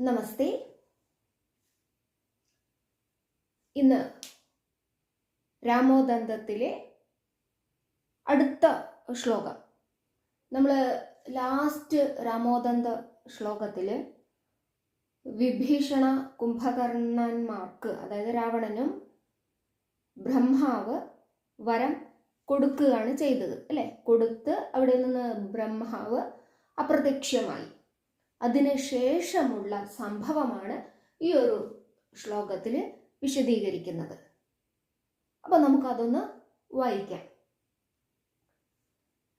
നമസ്തേ. ഇന്ന് രാമോദന്തത്തിലെ അടുത്ത ശ്ലോകം. നമ്മൾ ലാസ്റ്റ് രാമോദന്ത ശ്ലോകത്തിൽ വിഭീഷണ കുംഭകർണന്മാർക്ക് അതായത് രാവണനും ബ്രഹ്മാവ് വരം കൊടുക്കുകയാണ് ചെയ്തത്. അല്ലേ? കൊടുത്ത് അവിടെ നിന്ന് ബ്രഹ്മാവ് അപ്രത്യക്ഷമായി. അതിനുശേഷമുള്ള സംഭവമാണ് ഈ ഒരു ശ്ലോകത്തിൽ വിശദീകരിക്കുന്നത്. അപ്പൊ നമുക്കതൊന്ന് വായിക്കാം.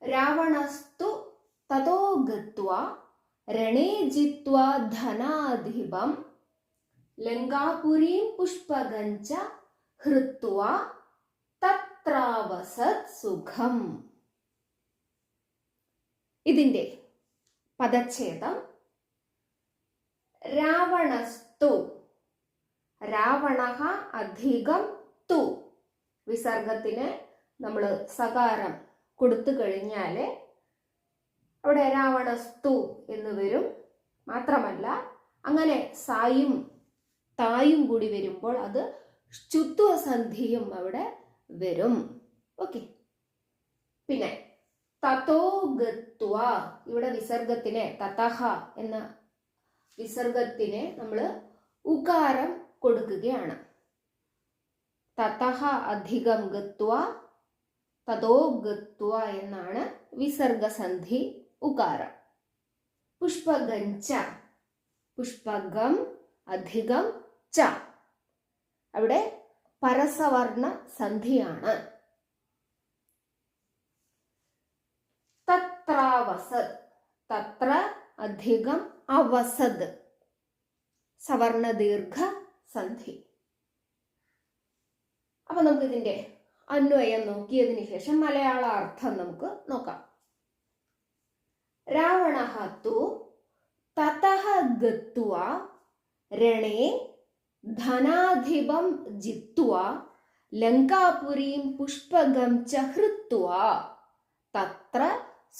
രാവണസ്തു തതോ ഗത്വ രണേ ധനാധിപം ലങ്കാപുരീം പുഷ്പഗഞ്ച ഹൃത്വ തത്രാവസത് സുഖം. ഇതിന്റെ പദച്ഛേദം രാവണസ്തു. രാവണ അധികം തു. വിസർഗത്തിന് നമ്മൾ സകാരം കൊടുത്തു കഴിഞ്ഞാൽ അവിടെ രാവണസ്തു എന്ന് വരും. മാത്രമല്ല അങ്ങനെ സായും തായും കൂടി വരുമ്പോൾ അത് ചുത്വസന്ധിയും അവിടെ വരും. ഓക്കെ. പിന്നെ തത്തോ ഗത്വ. ഇവിടെ വിസർഗത്തിനെ തതഹ എന്ന വിസർഗത്തിന് നമ്മൾ ഉകാരം കൊടുക്കുകയാണ്. തതഹ അധികം ഗത്വ തതോ ഗത്വ എന്നാണ് വിസർഗസന്ധി ഉകാരം. പുഷ്പഗഞ്ച പുഷ്പകം അധികം ച. അവിടെ പരസവർണ സന്ധിയാണ്. തത്രാവസത് തത്ര അധികം അവസത് സവർണ ദീർഘ സന്ധി അപ്പൊ നമുക്ക് ഇതിന്റെ അന്വയം നോക്കിയതിനു ശേഷം മലയാള അർത്ഥം നമുക്ക് നോക്കാം. രാവണ തു തഥ ഗത്വ രണേ ധനാധിപം ജിത്വ ലങ്കാപുരീം പുഷ്പകം ച ഹൃത്വ. തത്ര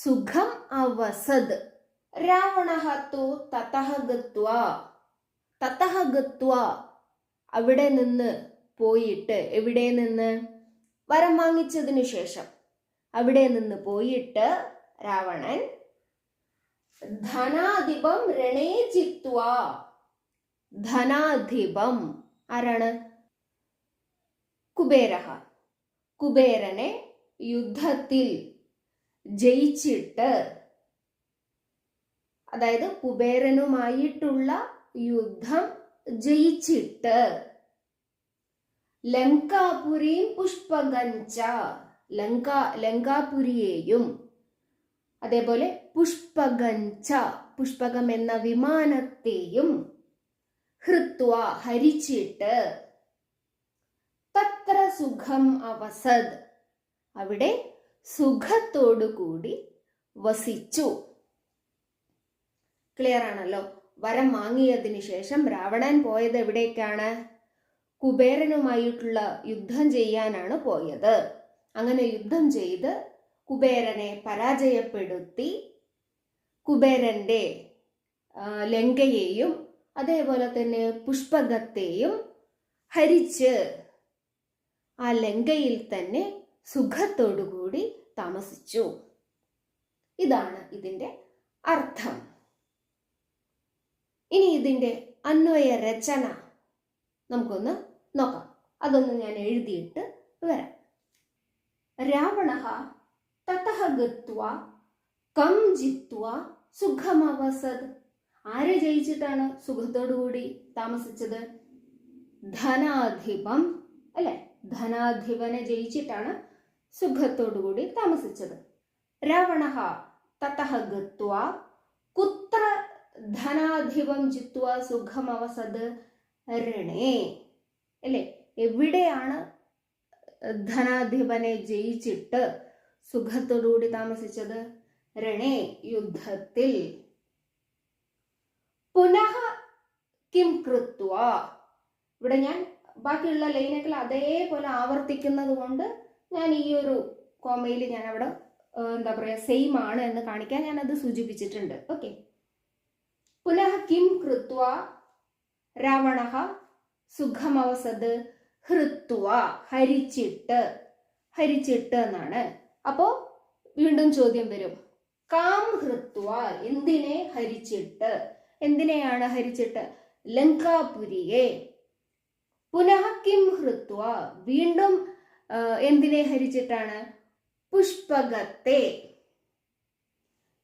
സുഖം അവസത് രാവണ തു തതഹ ഗത്വ. തതഹ ഗത്വ. അവിടെ നിന്ന് പോയിട്ട് എവിടെ നിന്ന്? വരം വാങ്ങിച്ചതിനു ശേഷം. അവിടെ നിന്ന് പോയിട്ട് രാവണൻ ധനാധിപം രണേ ചിത്വ. ധനാധിപം ആരാണ്? കുബേര കുബേരനെ യുദ്ധത്തിൽ ജയിച്ചിട്ട് അതായത് കുബേരനുമായിട്ടുള്ള യുദ്ധം ജയിച്ചിട്ട്. ലങ്കാപുരിയും പുഷ്പഗഞ്ച ലങ്ക ലങ്കാപുരിയെയും അതേപോലെ പുഷ്പഗഞ്ച പുഷ്പകം എന്ന വിമാനത്തെയും ഹൃത്വ ഹരിച്ചിട്ട്. തത്ര സുഖം അവസദ് അവിടെ സുഖത്തോടു കൂടി വസിച്ചു. ക്ലിയർ ആണല്ലോ. വരം വാങ്ങിയതിനു ശേഷം രാവണൻ പോയത് എവിടേക്കാണ്? കുബേരനുമായിട്ടുള്ള യുദ്ധം ചെയ്യാനാണ് പോയത്. അങ്ങനെ യുദ്ധം ചെയ്ത് കുബേരനെ പരാജയപ്പെടുത്തി കുബേരന്റെ ലങ്കയെയും അതേപോലെ തന്നെ പുഷ്പകത്തെയും ഹരിച്ച് ആ ലങ്കയിൽ തന്നെ സുഖത്തോടുകൂടി താമസിച്ചു. ഇതാണ് ഇതിന്റെ അർത്ഥം. ഇനി ഇതിന്റെ അന്വയ രചന നമുക്കൊന്ന് നോക്കാം. അതൊന്ന് ഞാൻ എഴുതിയിട്ട് വരാം. രാവണ തതഹ ഗത്വ കം ജിത്വ സുഖമവസത്. ആരെ ജയിച്ചിട്ടാണ് സുഖത്തോടുകൂടി താമസിച്ചത്? ധനാധിപം അല്ലെ? ധനാധിപനെ ജയിച്ചിട്ടാണ് സുഖത്തോടുകൂടി താമസിച്ചത്. രാവണ തതഹ ഗത്വ കുത്ര ധനാധിപം ജിത്വ സുഖമവസത് രണേ. അല്ലേ? എവിടെയാണ് ധനാധിപനെ ജയിച്ചിട്ട് സുഖത്തോടുകൂടി താമസിച്ചത്? രണേ യുദ്ധത്തിൽ. പുനഃ കിം കൃത്വ. ഇവിടെ ഞാൻ ബാക്കിയുള്ള ലൈനുകൾ അതേപോലെ ആവർത്തിക്കുന്നത് കൊണ്ട് ഞാൻ ഈ ഒരു കോമയിൽ ഞാൻ അവിടെ എന്താ പറയുക സെയിം ആണ് എന്ന് കാണിക്കാൻ ഞാൻ അത് സൂചിപ്പിച്ചിട്ടുണ്ട്. ഓക്കെ പുനഃ കിം കൃത്വ രാവണ സുഖമവസത് ഹൃത്വ ഹരിച്ചിട്ട് ഹരിച്ചിട്ട് എന്നാണ്. അപ്പോ വീണ്ടും ചോദ്യം വരും. കാം ഹൃത്വ എന്തിനെ ഹരിച്ചിട്ട്? എന്തിനെയാണ് ഹരിച്ചിട്ട്? ലങ്കാപുരിയെ. പുനഃ കിം ഹൃത്വ വീണ്ടും എന്തിനെ ഹരിച്ചിട്ടാണ്? പുഷ്പകത്തെ.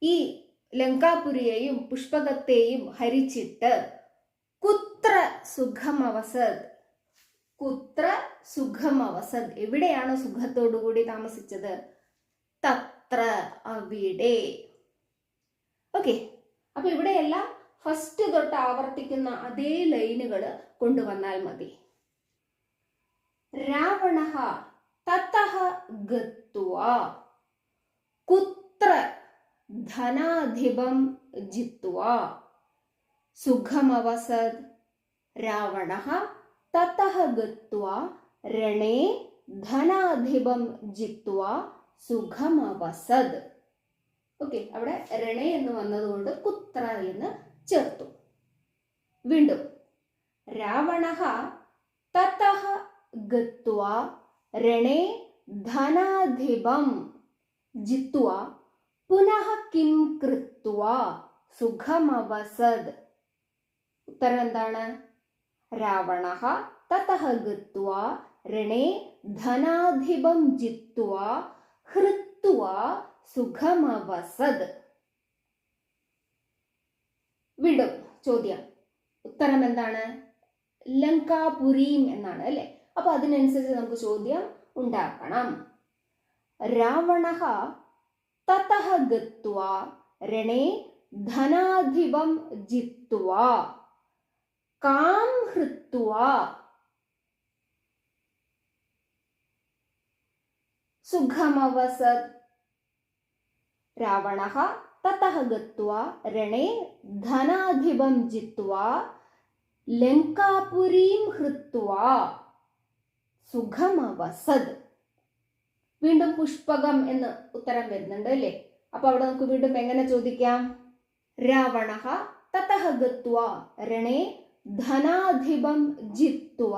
ഈ ലങ്കാപുരിയെയും പുഷ്പകത്തെയും ഹരിച്ചിട്ട് കുത്ര സുഖമവസത്. കുത്ര സുഖമവസത്. എവിടെയാണ് സുഖത്തോടുകൂടി താമസിച്ചത്? തത്ര അവിടെ. ഓക്കെ. അപ്പൊ ഇവിടെയെല്ലാം ഫസ്റ്റ് തൊട്ട് ആവർത്തിക്കുന്ന അതേ ലൈനുകൾ കൊണ്ടുവന്നാൽ മതി. രാവണ തത്തഹ ഗത്വ. കുത്ര ധനാധിപം ജിത്വാ. സുഖമവസത് രാവണ തതഃ ഗത്വാ. രണേ ധനാധിപം ജിത്വാ സുഖമവസത്. ഓക്കെ അവിടെ രണേ എന്ന് വന്നതുകൊണ്ട് കുത്ര എന്ന് ചേർത്തു. വീണ്ടും രാവണ തതഃ ഗത്വാ. രണേ ധനാധിപം ജിത്വാ പുനഃ കിം കൃത്വ സുഖമവസത് ഉത്തരം എന്താണ്? രാവണ തതഃ ഗത്വ രണേ ധനാധിപം ജിത്വ ഹൃത്വ സുഖമവസത് വിടും ചോദ്യം. ഉത്തരം എന്താണ്? ലങ്കാപുരീം എന്നാണ് അല്ലെ? അപ്പൊ അതിനനുസരിച്ച് നമുക്ക് ചോദ്യം ഉണ്ടാക്കണം. രാവണ തതഃ ഗത്വാ രണേ ധനാധിപം ജിത്വാ കാം ഹൃത്വാ സുഖമവസത് രാവണ തതഃ ഗത്വാ രണേ ധനാധിപം ജിത്വാ ലങ്കാപുരീം ഹൃത്വാ സുഖമവസത് വീണ്ടും പുഷ്പകം എന്ന് ഉത്തരം വരുന്നുണ്ട് അല്ലേ? അപ്പൊ അവിടെ നമുക്ക് വീണ്ടും എങ്ങനെ ചോദിക്കാം? രാവണ തതഹ ഗത്വ രണേ ധനാധിപം ജിത്വ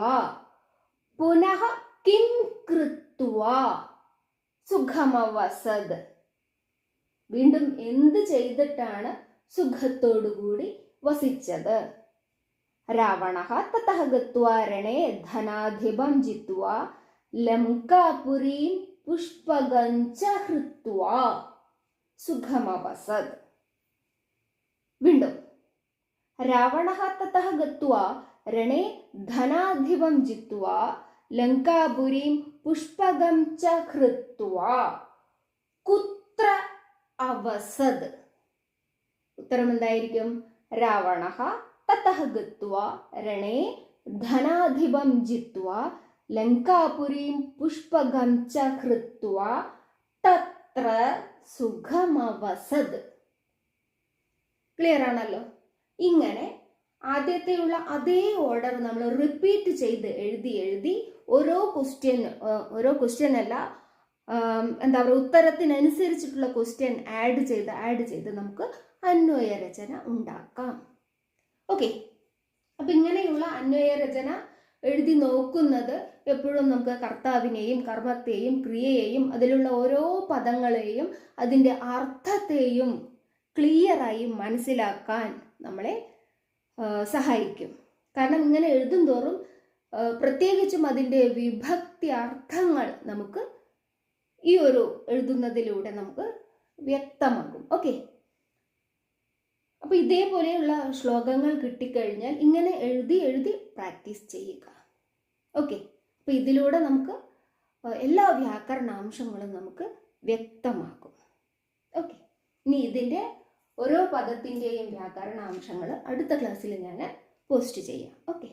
പുനഃ കിം കൃത്വ സുഖമവസത് വീണ്ടും എന്ത് ചെയ്തിട്ടാണ് സുഖത്തോടുകൂടി വസിച്ചത്? രാവണ തതഹ ഗത്വാ രണേ ധനാധിപം ജിത്വ ലങ്കാപുരീം പുഷ്പഗഞ്ച ഹൃത്വ സുഖമവസത്. വീണ്ടും രാവണ തതഃ ഗത്വ രണേ ധനാധിപം ജിത്വ ലങ്കാപുരീം പുഷ്പകം ച ഹൃത്വ. കുത്ര അവസത്. ഉത്തരം എന്തായിരിക്കും? രാവണ തതഃ ഗത്വ രണേ ധനാധിപം ജിത്വാ ലങ്കാപുരീം പുഷ്പകം ചുഖമവസത് ക്ലിയർ ആണല്ലോ? ഇങ്ങനെ ആദ്യത്തെയുള്ള അതേ ഓർഡർ നമ്മൾ റിപ്പീറ്റ് ചെയ്ത് എഴുതി എഴുതി ഓരോ ക്വസ്റ്റ്യൻ ഓരോ ക്വസ്റ്റ്യൻ അല്ല എന്താ പറയുക ഉത്തരത്തിനനുസരിച്ചിട്ടുള്ള ക്വസ്റ്റ്യൻ ആഡ് ചെയ്ത് ആഡ് ചെയ്ത് നമുക്ക് അന്വയ രചന ഉണ്ടാക്കാം. ഓക്കെ അപ്പൊ ഇങ്ങനെയുള്ള അന്വയ രചന എഴുതി നോക്കുന്നത് എപ്പോഴും നമുക്ക് കർത്താവിനെയും കർമ്മത്തെയും ക്രിയയെയും അതിലുള്ള ഓരോ പദങ്ങളെയും അതിന്റെ അർത്ഥത്തെയും ക്ലിയറായി മനസ്സിലാക്കാൻ നമ്മളെ സഹായിക്കും. കാരണം ഇങ്ങനെ എഴുതും തോറും പ്രത്യേകിച്ചും അതിന്റെ വിഭക്തി അർത്ഥങ്ങൾ നമുക്ക് ഈ ഒരു എഴുതുന്നതിലൂടെ നമുക്ക് വ്യക്തമാകും. ഓക്കെ? അപ്പൊ ഇതേപോലെയുള്ള ശ്ലോകങ്ങൾ കിട്ടിക്കഴിഞ്ഞാൽ ഇങ്ങനെ എഴുതി എഴുതി പ്രാക്ടീസ് ചെയ്യുക. ഓക്കെ? അപ്പൊ ഇതിലൂടെ നമുക്ക് എല്ലാ വ്യാകരണാംശങ്ങളും നമുക്ക് വ്യക്തമാക്കും. ഓക്കെ ഇനി ഇതിന്റെ ഓരോ പദത്തിന്റെയും വ്യാകരണാംശങ്ങൾ അടുത്ത ക്ലാസ്സിൽ ഞാൻ പോസ്റ്റ് ചെയ്യാം. ഓക്കെ